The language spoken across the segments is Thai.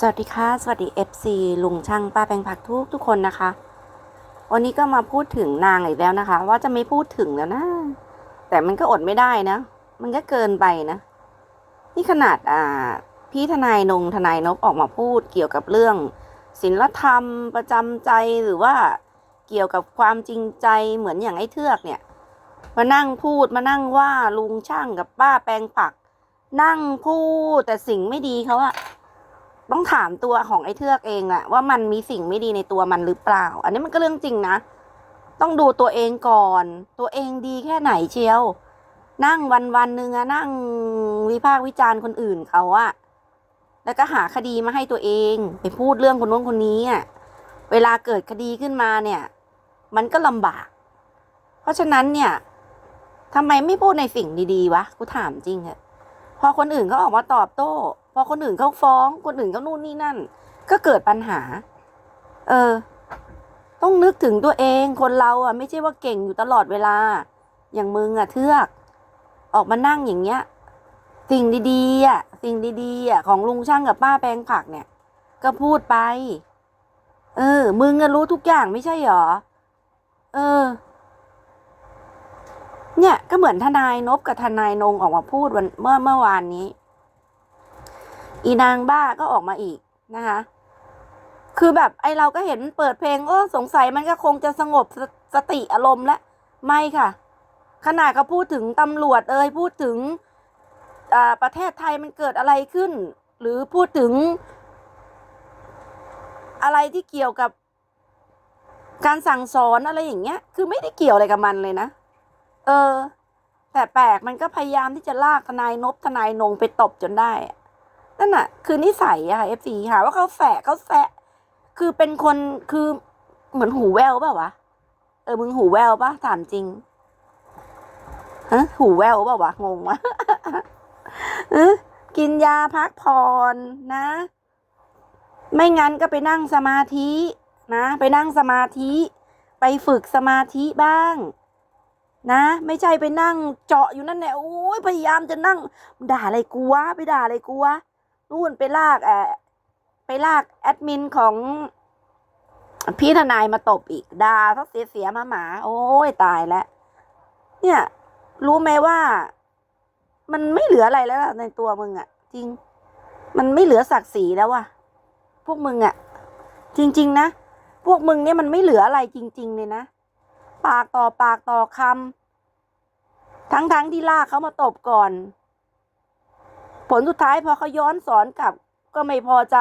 สวัสดีค่ะสวัสดี FC ลุงช่างป้าแปงผักทุกทุกคนนะคะ วันนี้ก็มาพูดถึงนางอีกแล้วนะคะ ว่าจะไม่พูดถึงแล้วนะ แต่มันก็อดไม่ได้นะ มันก็เกินไปนะ นี่ขนาดอ่าพี่ทนายนงทนายนบออกมาพูดเกี่ยวกับเรื่องศีลธรรมประจำใจหรือว่าเกี่ยวกับความจริงใจเหมือนอย่างไอ้เทือกเนี่ย มานั่งพูดมานั่งว่าลุงช่างกับป้าแปลงผัก นั่งพูดแต่สิ่งไม่ดีเขาอะ ต้องถามตัวของไอ้เทือกเองอะว่ามันมีสิ่งไม่ดีในตัวมันหรือเปล่า อันนี้มันก็เรื่องจริงนะ ต้องดูตัวเองก่อน ตัวเองดีแค่ไหนเชียว นั่งวันวันหนึ่งอะนั่งวิพากษ์วิจารณ์คนอื่นเขาอะแล้วก็หาคดีมาให้ตัวเองไปพูดเรื่องคนนู้นคนนี้อะเวลาเกิดคดีขึ้นมาเนี่ย มันก็ลำบาก เพราะฉะนั้นเนี่ยทำไมไม่พูดในสิ่งดีๆวะกูถามจริงเหอะพอคนอื่นเขาออกมาตอบโต้ พอคนอื่นเขาฟ้องคนอื่นเขานู่นนี่นั่น ก็เกิดปัญหา เออ ต้องนึกถึงตัวเองคนเราอะ ไม่ใช่ว่าเก่งอยู่ตลอดเวลา อย่างมึงอะ เทือก ออกมานั่งอย่างเงี้ย สิ่งดีๆอะสิ่งดีๆอะของลุงช่างกับป้าแปลงผักเนี่ย ก็พูดไป เออ มึงอะรู้ทุกอย่างไม่ใช่หรอ เออ เนี่ยก็เหมือนทนายนบกับทนายนงออกมาพูดวันเมื่อเมื่อวานนี้ อีนางบ้าก็ออกมาอีกนะคะ คือแบบไอเราก็เห็นเปิดเพลงโอ้สงสัยมันก็คงจะสงบสสติอารมณ์แล้วไม่ค่ะขนาดเขาพูดถึงตำรวจเอ่ยพูดถึงประเทศไทยมันเกิดอะไรขึ้น หรือพูดถึง อะไรที่เกี่ยวกับการสั่งสอนอะไรอย่างเงี้ย คือไม่ได้เกี่ยวอะไรกับมันเลยนะ เออ แต่แปลกมันก็พยายามที่จะลากทนายนบทนายนงไปตบจนได้ นั่นน่ะ คือนิสัยอะค่ะเอฟซีหาว่าเขาแฝะเขาแฝะคือเป็นคนคือเหมือนหูแววเปล่าวะเออมึงหูแววปะถามจริงฮะหูแววเปล่าวะงงวะกินยาพักผ่อนนะ ไม่งั้นก็ไปนั่งสมาธินะ ไปนั่งสมาธิ ไปฝึกสมาธิบ้าง นะ ไม่ใช่ไปนั่งเจาะอยู่นั่นแหละโอ้ยพยายามจะนั่ง ด่าอะไรกูวะไปด่าอะไรกูวะ นู่นไปลากแอบไปลากแอดมินของพี่ทนายมาตบอีกด่าเขาเสียเสียมาหมา โอ้ยตายแล้วเนี่ย รู้ไหมว่า มันไม่เหลืออะไรแล้วในตัวมึงอะจริง มันไม่เหลือศักดิ์ศรีแล้วว่ะพวกมึงอะจริง ๆ นะพวกมึงเนี่ยมันไม่เหลืออะไรจริง ๆ เลยนะปากต่อปากต่อคำทั้งๆทที่ลากเขามาตบก่อน ผลสุดท้ายพอเขาย้อนสอนกลับก็ไม่พอใจ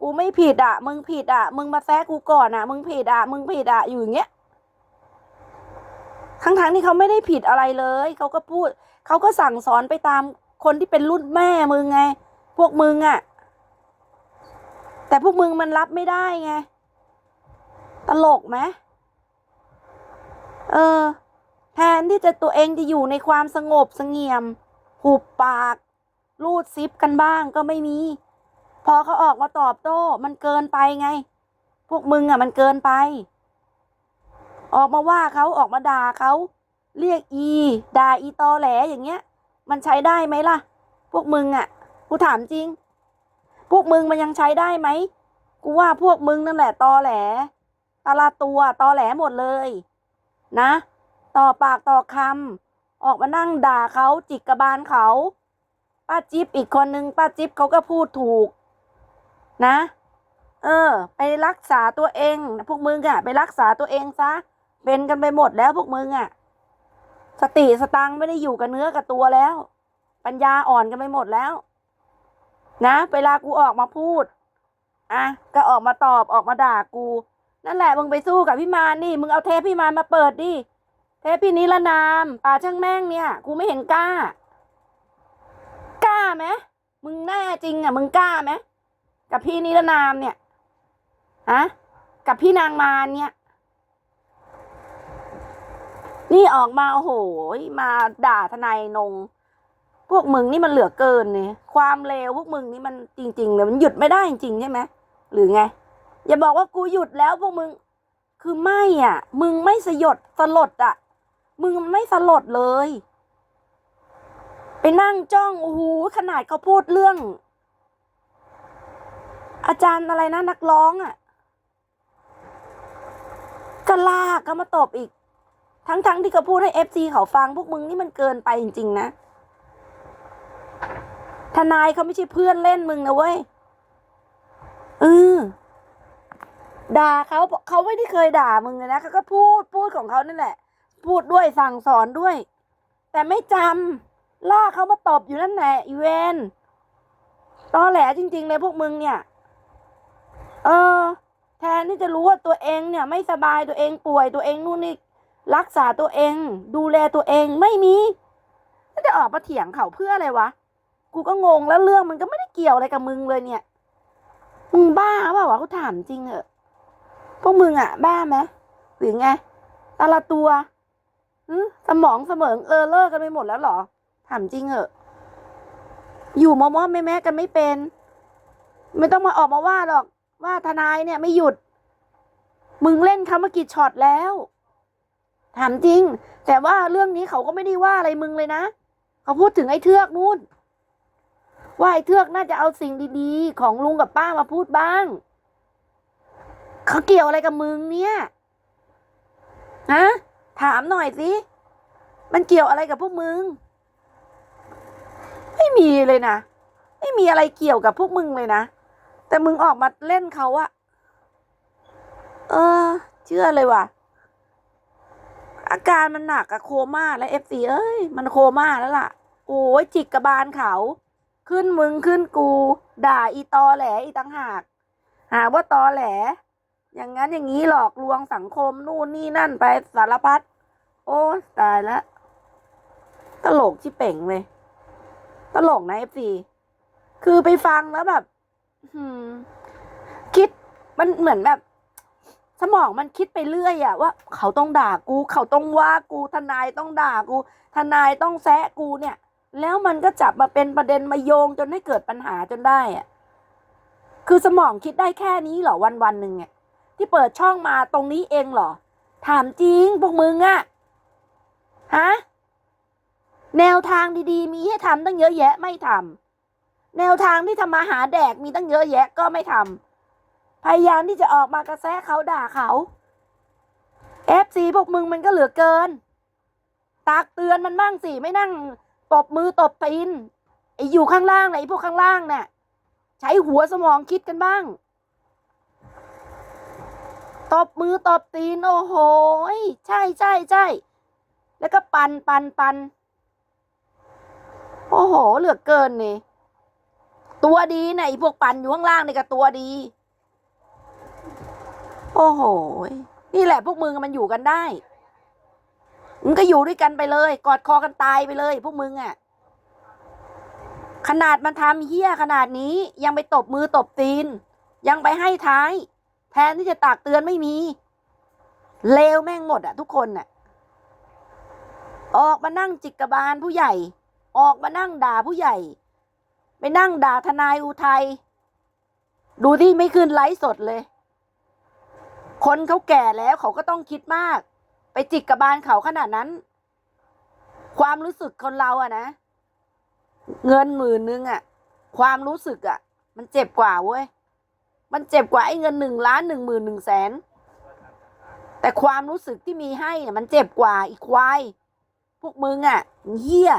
กูไม่ผิดอะ มึงผิดอะ มึงมาแซะกูก่อนอะ มึงผิดอะ มึงผิดอะ อยู่อย่างเงี้ย ทั้งๆทที่เขาไม่ได้ผิดอะไรเลย เขาก็พูด เขาก็สั่งสอนไปตามคนที่เป็นรุ่นแม่มึงไง พวกมึงอะ แต่พวกมึงมันรับไม่ได้ไง ตลกไหมเออ แทนที่จะตัวเองจะอยู่ในความสงบสงเียม หุบปาก รูดซิปกันบ้างก็ไม่มี พอเขาออกมาตอบโต้ มันเกินไปไง พวกมึงอะ มันเกินไป ออกมาว่าเขาออกมาด่าเขาเรียกอีด่าอีตอแหลอย่างเงี้ย มันใช้ได้ไหมล่ะ พวกมึงอะกูถามจริง พวกมึงมันยังใช้ได้ไหมกูว่าพวกมึงนั่นแหละตอแหลตาลาตัวตอแหลหมดเลย นะ ต่อปากต่อคำออกมานั่งด่าเขาจิกกระบาลเขา ป้าจิ๊บอีกคนนึงป้าจิ๊บเขาก็พูดถูก นะ เออ ไปรักษาตัวเอง พวกมึงอะไปรักษาตัวเองซะเป็นกันไปหมดแล้วพวกมึงอะสติสตังไม่ได้อยู่กับเนื้อกับตัวแล้ว ปัญญาอ่อนกันไปหมดแล้ว นะเวลากูออกมาพูดอะก็ออกมาตอบออกมาด่ากู นั่นแหละมึงไปสู้กับพี่มานี่มึงเอาเทปพี่มารมาเปิดดิเทปพี่นิรนามป่าช่างแม่งเนี่ยกูไม่เห็นกล้า ไหมมึงแน่จริงอะ มึงกล้าไหมกับพี่นิรนามเนี่ยฮะกับพี่นางมารเนี่ย นี่ออกมาโอ้โหมาด่าทนายนง พวกมึงนี่มันเหลือเกินเนี่ยความเลวพวกมึงนี่มันจริงๆเลยมันหยุดไม่ได้จริงๆใช่ไหมหรือไง อย่าบอกว่ากูหยุดแล้วพวกมึง คือไม่อะ มึงไม่สยดสลดอะ มึงไม่สลดเลย ไปนั่งจ้องโอ้โหขนาดเขาพูดเรื่อง อาจารย์อะไรนะนักร้องอะ่ะก็ลากก็มาตบอีก ทั้งๆที่เขาพูดให้เอฟซีเขาฟังพวกมึงนี่มันเกินไปจริง ๆ นะทนายเขาไม่ใช่เพื่อนเล่นมึงนะเว้ยเออด่าเขาเขาไม่ได้เคยด่ามึงเลยนะเขาก็พูดพูดของเขานั่นแหละ พูดด้วยสั่งสอนด้วย แต่ไม่จำ ล่าเขามาตบอยู่นั่นแหละอีเวนตอแหลจริง ๆ เลยพวกมึงเนี่ย เออ แทนที่จะรู้ว่าตัวเองเนี่ย ไม่สบายตัวเองป่วยตัวเองนู่นนี่รักษาตัวเอง ดูแลตัวเองไม่มีแล้วจะออกมาเถียงเขาเพื่ออะไรวะ กูก็งงแล้วเรื่องมันก็ไม่ได้เกี่ยวอะไรกับมึงเลยเนี่ย มึงบ้าเปล่าวะกูถามจริงเหอะพวกมึงอะบ้าไหมหรือไงแตละตัวสมองเสมองเออเลิกกันไปหมดแล้วเหรอ ถามจริงเหอะ อยู่มอมอแม่แม่กันไม่เป็น ไม่ต้องมาออกมาว่าหรอก ว่าทนายเนี่ยไม่หยุด มึงเล่นคำว่ากี่ช็อตแล้ว ถามจริง แต่ว่าเรื่องนี้เขาก็ไม่ได้ว่าอะไรมึงเลยนะ เขาพูดถึงไอ้เทือกนู่น ว่าไอ้เทือกน่าจะเอาสิ่งดีๆ ของลุงกับป้ามาพูดบ้าง เขาเกี่ยวอะไรกับมึงเนี่ยฮะถามหน่อยสิ มันเกี่ยวอะไรกับพวกมึง ไม่มีเลยนะ ไม่มีอะไรเกี่ยวกับพวกมึงเลยนะ แต่มึงออกมาเล่นเขาอะเออ เชื่อเลยว่ะ อาการมันหนักอะโคม่าแล้วเอฟซีเอ้ย มันโคม่าแล้วล่ะ โอ้ยจิกกระบาลเขา ขึ้นมึงขึ้นกู ด่าอีตอแหลอีตังหาก หาว่าตอแหล อย่างนั้นอย่างนี้หลอกลวงสังคมนู่นนี่นั่นไปสารพัด โอ้ตายแล้วตลกชิเป่งเลย ตลกนะเอฟซีคือไปฟังแล้วแบบคิดมันเหมือนแบบ สมองมันคิดไปเรื่อยอะว่า เขาต้องด่ากู เขาต้องว่ากูทนายต้องด่ากู ทนายต้องแซะกูเนี่ย แล้วมันก็จับมาเป็นประเด็นมาโยงจนให้เกิดปัญหาจนได้อะคือสมองคิดได้แค่นี้เหรอวันวันหนึ่งเนี่ยที่เปิดช่องมาตรงนี้เองเหรอ ถามจริงพวกมึงอะฮะ แนวทางดีๆ มีให้ทำตั้งเยอะแยะไม่ทำแนวทางที่ทำมาหาแดกมีตั้งเยอะแยะก็ไม่ทำพยายามที่จะออกมากระแสะเขาด่าเขาเอฟซีพวกมึงมันก็เหลือเกิน ตักเตือนมันบ้างสิไม่นั่งตบมือตบตีนไอ้อยู่ข้างล่างไอ้พวกข้างล่างน่ะใช้หัวสมองคิดกันบ้าง ตบมือตบตีนโอ้โหใช่ใช่ใช่แล้วก็ปันปันปัน โอ้โห เหลือเกินนี่ ตัวดีนะไอ้พวกปั่นอยู่ข้างล่างนี่ก็ตัวดี โอ้โห นี่แหละพวกมึงมันอยู่กันได้ มึงก็อยู่ด้วยกันไปเลย กอดคอกันตายไปเลย พวกมึงอะ่ะ ขนาดมันทำเฮี้ยขนาดนี้ยังไปตบมือตบตีน ยังไปให้ท้าย แทนที่จะตักเตือนไม่มี เลวแม่งหมดอะทุกคนน่ะออกมานั่งจิกกบาลผู้ใหญ่ ออกมานั่งด่าผู้ใหญ่ ไปนั่งด่าทนายอุทัย ดูที่ไม่ขึ้นไลฟ์สดเลย คนเขาแก่แล้วเขาก็ต้องคิดมาก ไปจิกกระบาลเขาขนาดนั้น ความรู้สึกคนเราอะนะ เงินหมื่นนึงอะความรู้สึกอะมันเจ็บกว่าเว้ย มันเจ็บกว่าไอ้เงินหนึ่งล้านหนึ่งหมื่นหนึ่งแสน แต่ความรู้สึกที่มีให้เนี่ยมันเจ็บกว่าอีกควาย พวกมึงอะเหี้ย